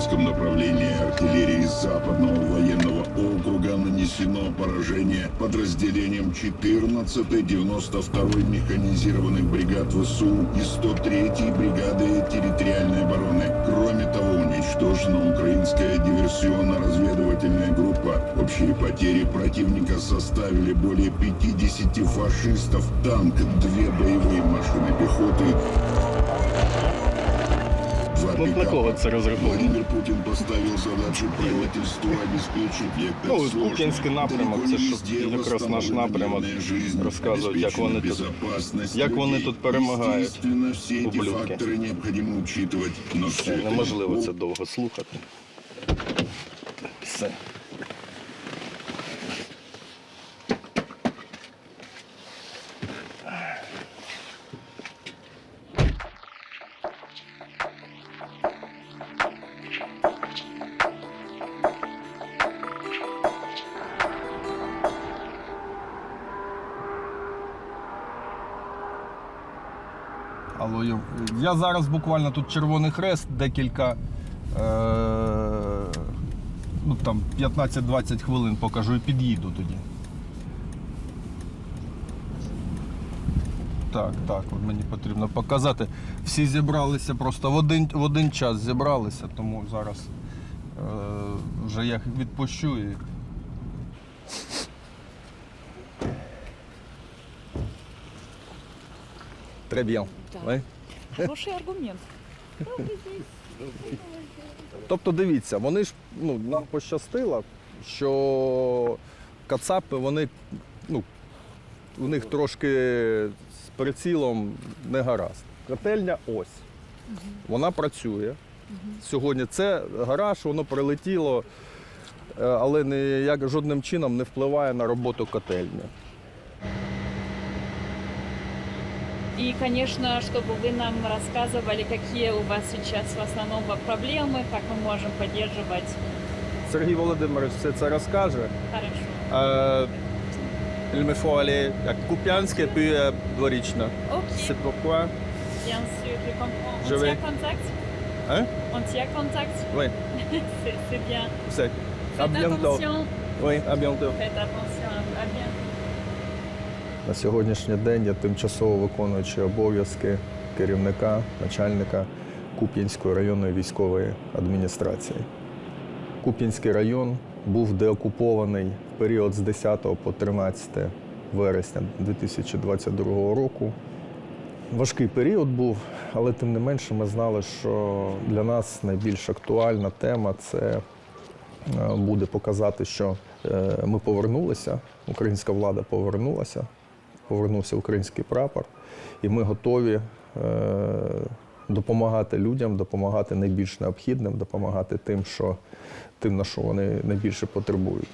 Купинском направлении артиллерии Западного военного округа нанесено поражение подразделениям 14-й 92-й механизированных бригад ВСУ и 103-й бригады территориальной обороны. Кроме того, уничтожена украинская диверсионно-разведывательная группа. Общие потери противника составили более 50 фашистов, танк, две боевые машины пехоты, два Ну, на пикапа. кого це розраховано? Владимир Путин поставил задачу правительству обеспечить вектор Ну, от сложный. Куп'янський напрямок, Далеко це ж везде якраз наш восстановлена напрямок. мирная жизнь, Розказують, як вони тут- обеспечена безопасность як вони людей. тут перемагають, Естественно, все эти ублюдки. факторы необходимо учитывать, но все Все, это неможливо не це довго слухати. Все. Алло, я зараз буквально тут Червоний Хрест, декілька. Е- ну там 15-20 хвилин покажу і під'їду тоді. Так, так, от мені потрібно показати. Всі зібралися просто в один, в один час зібралися, тому зараз е- вже я їх відпущу і. Très bien. Так. Oui. Хороший аргумент. Тобто дивіться, вони ж ну, нам пощастило, що кацапи, вони, ну, у них трошки з прицілом не гаразд. Котельня ось. Вона працює. Сьогодні це гараж, воно прилетіло, е, але ніяк жодним чином не впливає на роботу котельні. И, конечно, чтобы вы нам рассказывали, какие у вас сейчас в основном проблемы, как мы можем поддерживать. Сергій Володимирович все це розкаже. Хорошо. Е, Il me faut aller à Kupiansk et puis à Dvorichna. Ok, C'est pourquoi bien sûr, je comprends. On Je vais- tient contact Hein On tient contact Oui, C'est c'est bien. c'est. À Faites bientôt. attention. Oui, à bientôt. Faites attention. На сьогоднішній день я тимчасово виконуючий обов'язки керівника, начальника Куп'янської районної військової адміністрації. Куп'янський район був деокупований в період з 10 по 13 вересня 2022 року. Важкий період був, але тим не менше ми знали, що для нас найбільш актуальна тема це е, буде показати, що е, ми повернулися, українська влада повернулася, повернувся український прапор, і ми готові е, допомагати людям, допомагати найбільш необхідним, допомагати тим, що тим, на що вони найбільше потребують.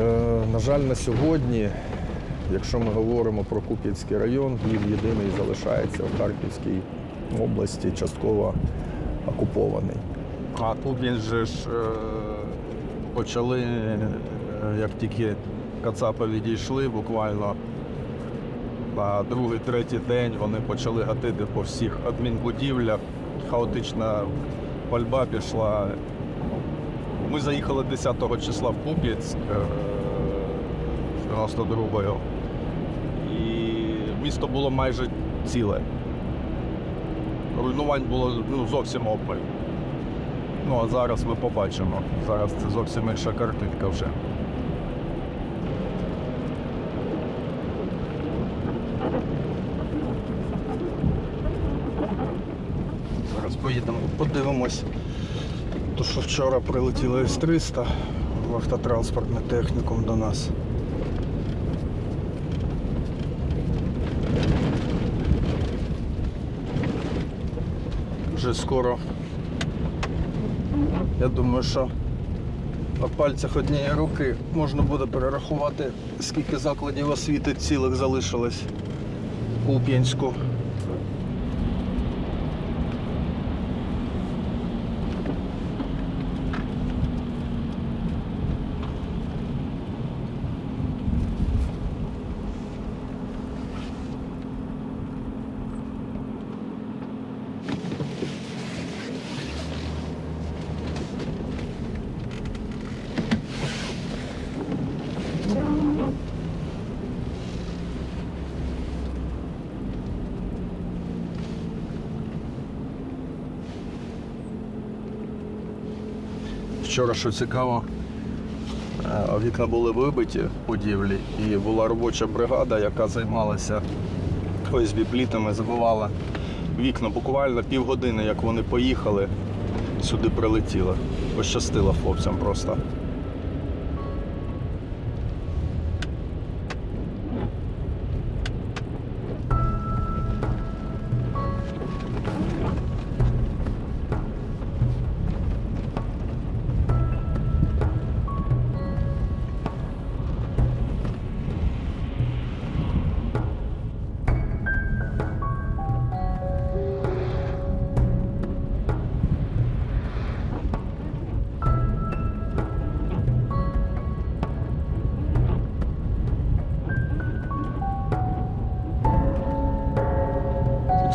Е, На жаль, на сьогодні, якщо ми говоримо про Куп'янський район, він єдиний залишається в Харківській області, частково окупований. А Куп'янськ же ж е, почали, е, як тільки Кацапи відійшли, буквально на другий, третій день вони почали гатити по всіх адмінбудівлях. Хаотична пальба пішла. Ми заїхали 10 числа в е, з 92-ю. І місто було майже ціле. Руйнувань було ну, зовсім обмаль. Ну а зараз ми побачимо. Зараз це зовсім інша картинка вже. Зараз поїдемо, подивимось. То, що вчора прилетіло С-300 в автотранспортний технікум до нас. Вже скоро. Я думаю, що на пальцях однієї руки можна буде перерахувати, скільки закладів освіти цілих залишилось у Куп'янську. Вчора, що цікаво, е, вікна були вибиті будівлі, і була робоча бригада, яка займалася ОСБ плітами, забивала вікна. Буквально півгодини, як вони поїхали, сюди прилетіла, Пощастило хлопцям просто.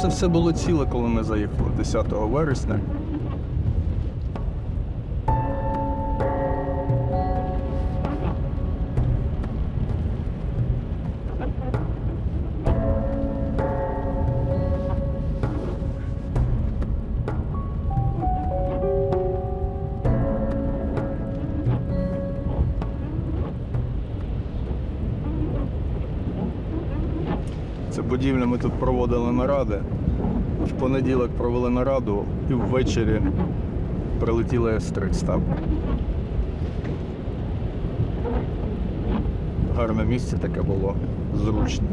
Це все було ціле, коли ми заїхали 10 вересня. Це будівля, ми тут проводили наради. В понеділок провели нараду і ввечері прилетіли С-300. Гарне місце таке було, зручне.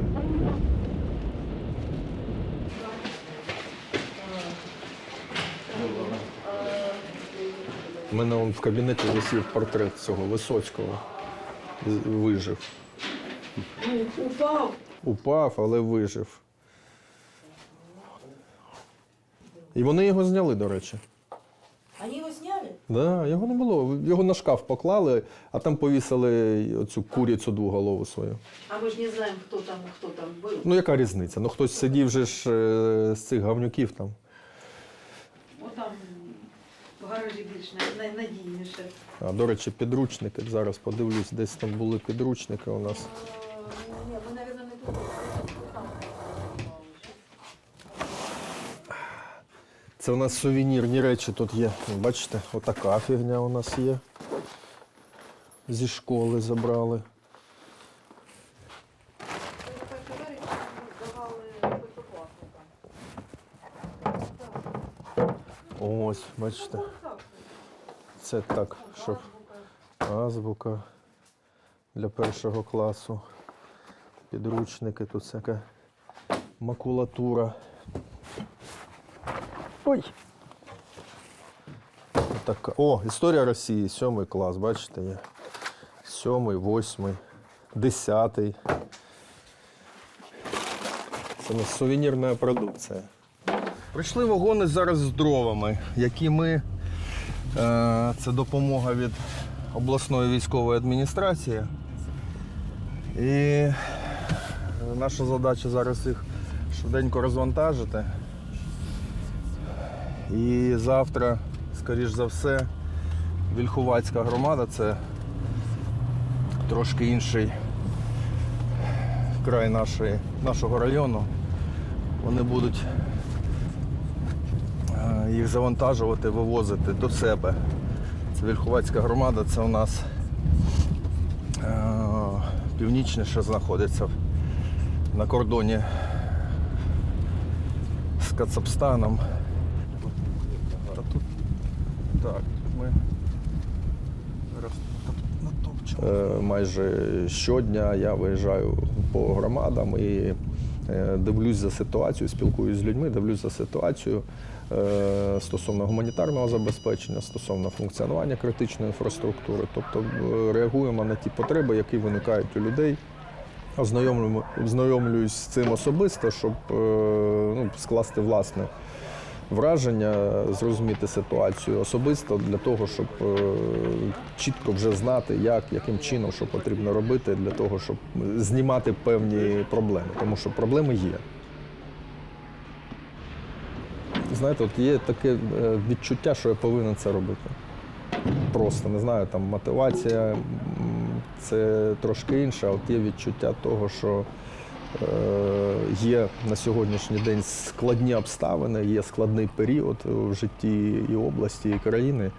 У мене он в кабінеті висів портрет цього Висоцького. Вижив. Упав. Упав, але вижив. І вони його зняли, до речі. Они его сняли? Да, його не було. Його на шкаф поклали, а там повісили оцю курицю двоголову свою. А мы же не знаем, кто там, кто там был. Ну, яка різниця? Ну хтось сидів же ж е, з цих гавнюків там. Вот там в гаражі більш на- на- надійніше. А до речі, підручники. Зараз подивлюсь, десь там були підручники у нас. Ні, ми, наверное, не тут. Це у нас сувенірні речі тут є. Бачите, отака фігня у нас є. Зі школи забрали. Ось, бачите. Це так, щоб азбука для першого класу. Підручники, тут всяка макулатура. Ой. Така. О, історія Росії, сьомий клас, бачите, є. Сьомий, восьмий, десятий. Це у сувенірна продукція. Прийшли вагони зараз з дровами, які ми. Е, це допомога від обласної військової адміністрації. І наша задача зараз їх швиденько розвантажити. І завтра, скоріш за все, Вільхувацька громада це трошки інший край нашої, нашого району. Вони будуть е, їх завантажувати, вивозити до себе. Це Вільхувацька громада, це у нас е, північніше знаходиться на кордоні з Кацапстаном. Та тут так, ми. Е, Майже щодня я виїжджаю по громадам і е, дивлюсь за ситуацією, спілкуюсь з людьми, дивлюсь за ситуацією е, стосовно гуманітарного забезпечення, стосовно функціонування критичної інфраструктури. Тобто реагуємо на ті потреби, які виникають у людей. Ознайомлюємо- Ознайомлююсь з цим особисто, щоб е, ну, скласти власне враження, зрозуміти ситуацію особисто для того, щоб е, чітко вже знати, як, яким чином, що потрібно робити для того, щоб знімати певні проблеми. Тому що проблеми є. Знаєте, от є таке е, відчуття, що я повинен це робити. Просто не знаю, там мотивація це трошки інше, а от є відчуття того, що е, є на сьогоднішній день складні обставини, є складний період в житті і області, і країни.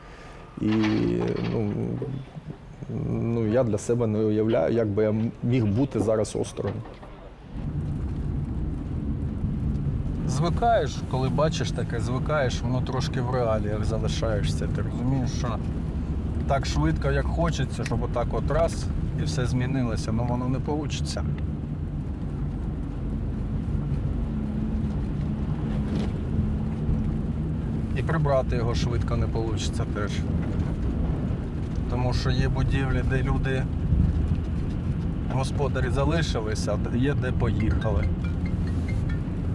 І ну, ну, я для себе не уявляю, як би я міг бути зараз осторонь. Звикаєш, коли бачиш таке, звикаєш, воно трошки в реаліях залишаєшся. Ти розумієш, що так швидко, як хочеться, щоб отак от раз і все змінилося, але воно не вийде. І прибрати його швидко не вийде теж. Тому що є будівлі, де люди, господарі залишилися, а є де поїхали.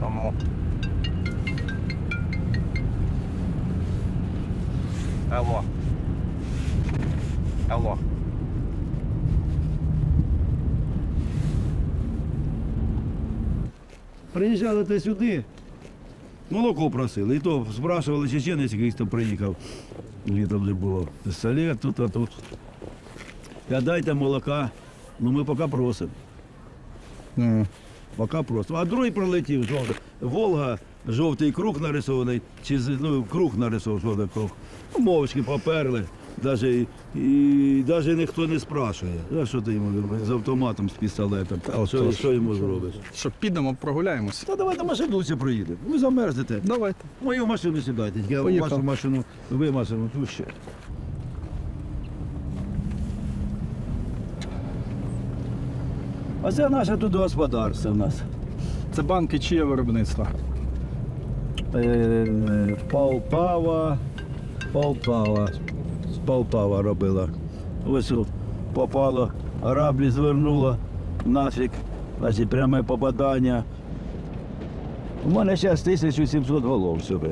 Тому. Алло. Алло. Приїжджали ти сюди, молоко просили. І то спрашували чеченець, якийсь там приїхав. Літом не було. Пістолет тут, а тут. Я дайте молока. Ну ми поки просимо. Поки просимо. А другий пролетів жовтий. Волга, жовтий круг нарисований, чи ну, круг нарисований, жовтий круг. Ну, Мовчки поперли. Даже, і, навіть ніхто не спрашує. А що ти йому з автоматом, з пістолетом? от що, що йому зробиш? Що, підемо прогуляємося? Та давайте машинуці проїдемо. Ви замерзнете. Давайте. Мою машину сідайте. Я Поїхав. вашу машину, ви машину, тут ще. А це наше тут господарство в нас. Це банки чиє виробництво? Е, Полтава, Полтава. З Полтава робила. Ось попало, граблі звернула нафіг. Значить, пряме попадання. У мене зараз 1700 голов всього.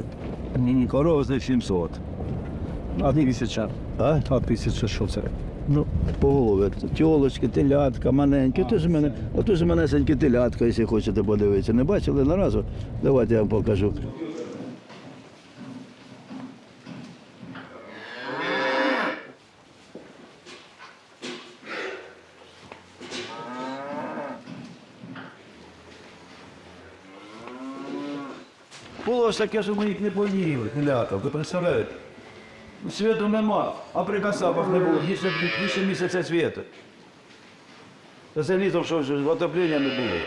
Коров за 700. А тисяча. А? А тисяча що це? Ну, по голові. Тілочки, телятка, маленькі. Тут мене, отут ж менесеньке телятка, якщо хочете подивитися. Не бачили на разу? Давайте я вам покажу. Таке, що ми їх не поїли, телята, ви представляєте? Світу нема, а при касапах не було, більше, більше місяця світу. Це літом що отоплення не було.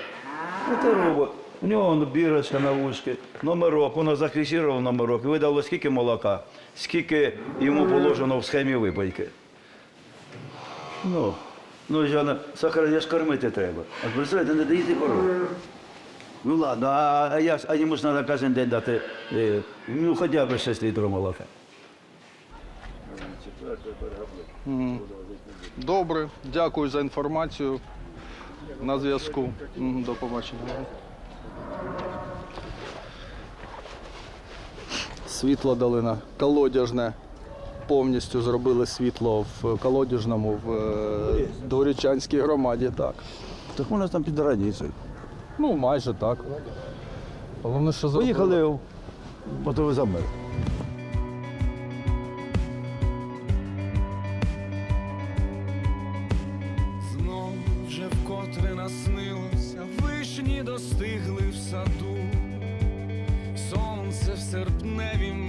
Ну, Це робот. У нього бірочка на вушки, номерок, воно зафіксував номерок, і видало скільки молока, скільки йому положено в схемі випайки. Ну, ну Жанна, сахар я ж кормити треба. А представляєте, не даєте корову. Ну ладно, а, а, як, а йому ж треба кожен день дати, е, ну хоча б 6 літрів молока. Добре, дякую за інформацію. На зв'язку. Мгм, До побачення. Світло дали на колодяжне. Повністю зробили світло в колодяжному в е, Дворічанській громаді. Так. Так у нас там під радією. Ну, майже так. Головне, що зробили. Поїхали, потім замер. Знов вже вкотре наснилося, вишні достигли в саду, сонце в серпневім